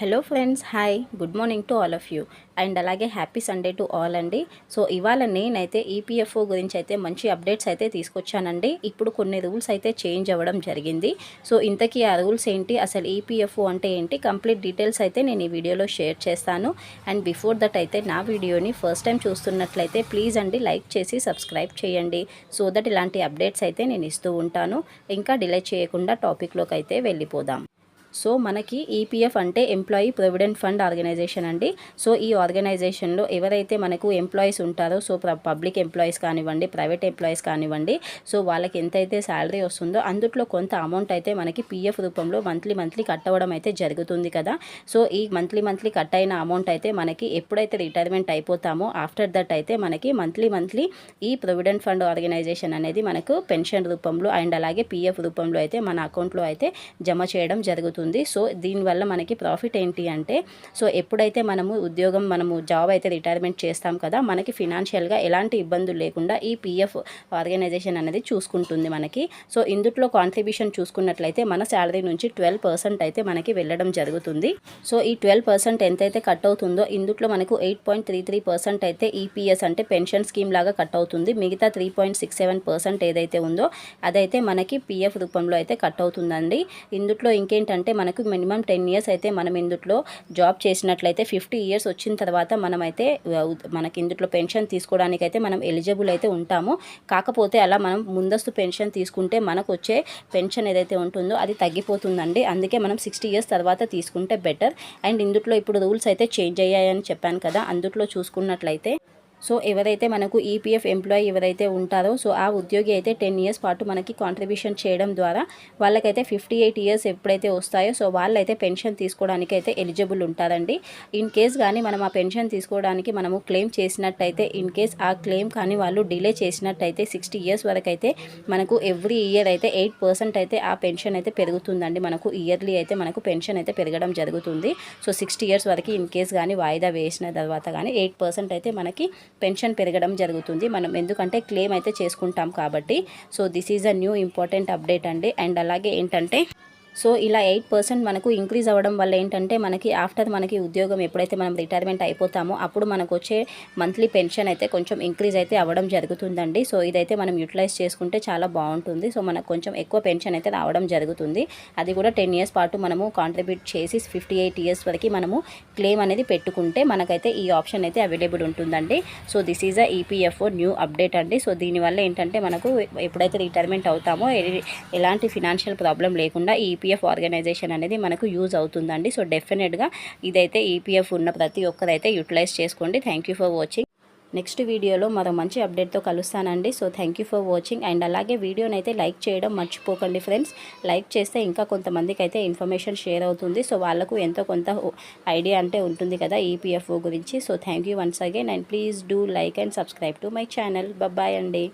Hello friends hi. Good morning to all of you. And అలాగే happy Sunday to all అండి. So ఇవాళ నేనైతే EPFO గురించి అయితే మంచి అప్డేట్స్ అయితే తీసుకొచ్చానండి. ఇప్పుడు కొన్ని రూల్స్ అయితే చేంజ్ అవ్వడం జరిగింది. సో ఇంతకీ ఆ రూల్స్ ఏంటి? అసలు ఈపీఎఫ్ఓ అంటే ఏంటి? కంప్లీట్ డీటెయిల్స్ అయితే నేను ఈ వీడియోలో షేర్ చేస్తాను. అండ్ బిఫోర్ దట్ అయితే నా వీడియోని ఫస్ట్ టైం చూస్తున్నట్లయితే ప్లీజ్ అండి లైక్ చేసి సబ్స్క్రైబ్ చేయండి. సో దట్ ఇలాంటి అప్డేట్స్ అయితే నేను ఇస్తూ ఉంటాను. ఇంకా డిలే చేయకుండా టాపిక్లోకి అయితే వెళ్ళిపోదాం. సో మనకి ఈపీఎఫ్ అంటే ఎంప్లాయీ ప్రొవిడెంట్ ఫండ్ ఆర్గనైజేషన్ అండి. సో ఈ ఆర్గనైజేషన్లో ఎవరైతే మనకు ఎంప్లాయీస్ ఉంటారో సో పబ్లిక్ ఎంప్లాయీస్ కానివ్వండి ప్రైవేట్ ఎంప్లాయీస్ కానివ్వండి సో వాళ్ళకి ఎంతైతే శాలరీ వస్తుందో అందుట్లో కొంత అమౌంట్ అయితే మనకి పీఎఫ్ రూపంలో మంత్లీ మంత్లీ కట్ అవ్వడం అయితే జరుగుతుంది కదా. సో ఈ మంత్లీ మంత్లీ కట్ అయిన అమౌంట్ అయితే మనకి ఎప్పుడైతే రిటైర్మెంట్ అయిపోతామో ఆఫ్టర్ దట్ అయితే మనకి మంత్లీ మంత్లీ ఈ ప్రొవిడెంట్ ఫండ్ ఆర్గనైజేషన్ అనేది మనకు పెన్షన్ రూపంలో అండ్ అలాగే పీఎఫ్ రూపంలో అయితే మన అకౌంట్లో అయితే జమ చేయడం జరుగుతుంది. అవుతుంది సో దీనివల్ల మనకి ప్రాఫిట్ ఏంటి అంటే సో ఎప్పుడైతే మనము ఉద్యోగం మనము జాబ్ అయితే రిటైర్మెంట్ చేస్తాం కదా మనకి ఫినాన్షియల్గా ఎలాంటి ఇబ్బందులు లేకుండా ఈ పిఎఫ్ ఆర్గనైజేషన్ అనేది చూసుకుంటుంది మనకి. సో ఇందుట్లో కాంట్రిబ్యూషన్ చూసుకున్నట్లయితే మన శాలరీ నుంచి ట్వెల్వ్ పర్సెంట్ అయితే మనకి వెళ్ళడం జరుగుతుంది. సో ఈ ట్వెల్వ్ పర్సెంట్ ఎంతైతే కట్ అవుతుందో ఇందుట్లో మనకు eight point three three percent అయితే ఈపీఎస్ అంటే పెన్షన్ స్కీమ్ లాగా కట్ అవుతుంది. మిగతా three point six seven percent ఏదైతే ఉందో అదైతే మనకి పిఎఫ్ రూపంలో అయితే కట్ అవుతుందండి. ఇందుట్లో ఇంకేంటంటే మనకు మినిమం టెన్ ఇయర్స్ అయితే మనం ఇందుట్లో జాబ్ చేసినట్లయితే ఫిఫ్టీ ఇయర్స్ వచ్చిన తర్వాత మనమైతే మనకి ఇందులో పెన్షన్ తీసుకోవడానికి అయితే మనం ఎలిజిబుల్ అయితే ఉంటాము. కాకపోతే అలా మనం ముందస్తు పెన్షన్ తీసుకుంటే మనకు వచ్చే పెన్షన్ ఏదైతే ఉంటుందో అది తగ్గిపోతుందండి. అందుకే మనం సిక్స్టీ ఇయర్స్ తర్వాత తీసుకుంటే బెటర్. అండ్ ఇందుట్లో ఇప్పుడు రూల్స్ అయితే చేంజ్ అయ్యాయని చెప్పాను కదా అందుట్లో చూసుకున్నట్లయితే సో ఎవరైతే మనకు ఈపీఎఫ్ ఎంప్లాయీ ఎవరైతే ఉంటారో సో ఆ ఉద్యోగి అయితే టెన్ ఇయర్స్ పాటు మనకి కాంట్రిబ్యూషన్ చేయడం ద్వారా వాళ్ళకైతే ఫిఫ్టీ ఎయిట్ ఇయర్స్ ఎప్పుడైతే వస్తాయో సో వాళ్ళైతే పెన్షన్ తీసుకోవడానికి అయితే ఎలిజిబుల్ ఉంటారండి. ఇన్ కేస్ కానీ మనం ఆ పెన్షన్ తీసుకోవడానికి మనము క్లెయిమ్ చేసినట్టయితే ఇన్ కేస్ ఆ క్లెయిమ్ కానీ వాళ్ళు డిలే చేసినట్టయితే సిక్స్టీ ఇయర్స్ వరకు అయితే మనకు ఎవ్రీ ఇయర్ అయితే ఎయిట్ పర్సెంట్ అయితే ఆ పెన్షన్ అయితే పెరుగుతుందండి. మనకు ఇయర్లీ అయితే మనకు పెన్షన్ అయితే పెరగడం జరుగుతుంది. సో సిక్స్టీ ఇయర్స్ వరకు ఇన్ కేస్ కానీ వాయిదా వేసిన తర్వాత కానీ ఎయిట్ పర్సెంట్ అయితే మనకి పెన్షన్ పెరగడం జరుగుతుంది. మనం ఎందుకంటే క్లెయిమ్ అయితే చేసుకుంటాం కాబట్టి. So this is a new important update అండి. అండ్ అలాగే ఏంటంటే సో ఇలా ఎయిట్ పర్సెంట్ మనకు ఇంక్రీజ్ అవ్వడం వల్ల ఏంటంటే మనకి ఆఫ్టర్ మనకి ఉద్యోగం ఎప్పుడైతే మనం రిటైర్మెంట్ అయిపోతామో అప్పుడు మనకు వచ్చే మంత్లీ పెన్షన్ అయితే కొంచెం ఇంక్రీజ్ అయితే అవ్వడం జరుగుతుందండి. సో ఇదైతే మనం యూటిలైజ్ చేసుకుంటే చాలా బాగుంటుంది. సో మనకు కొంచెం ఎక్కువ పెన్షన్ అయితే రావడం జరుగుతుంది. అది కూడా టెన్ ఇయర్స్ పాటు మనము కాంట్రిబ్యూట్ చేసి ఫిఫ్టీ ఎయిట్ ఇయర్స్ వరకు మనము క్లెయిమ్ అనేది పెట్టుకుంటే మనకైతే ఈ ఆప్షన్ అయితే అవైలబుల్ ఉంటుందండి. So this is a EPFO new update అండి. సో దీనివల్ల ఏంటంటే మనకు ఎప్పుడైతే రిటైర్మెంట్ అవుతామో ఎలాంటి ఫినాన్షియల్ ప్రాబ్లం లేకుండా ఈ ఈపీఎఫ్ ఆర్గనైజేషన్ అనేది మనకు యూజ్ అవుతుందండి. సో డెఫినెట్గా ఇదైతే ఈపీఎఫ్ ఉన్న ప్రతి ఒక్కరైతే యూటిలైజ్ చేసుకోండి. థ్యాంక్ ఫర్ వాచింగ్ నెక్స్ట్ వీడియోలో మరో మంచి అప్డేట్తో కలుస్తానండి. So thank you for watching and అలాగే వీడియోని అయితే లైక్ చేయడం మర్చిపోకండి ఫ్రెండ్స్ లైక్ చేస్తే ఇంకా కొంతమందికి అయితే ఇన్ఫర్మేషన్ షేర్ అవుతుంది. సో వాళ్ళకు ఎంతో కొంత ఐడియా అంటే ఉంటుంది కదా ఈపీఎఫ్ఓ గురించి. So thank you once again and please do like and subscribe to my channel bye అండి.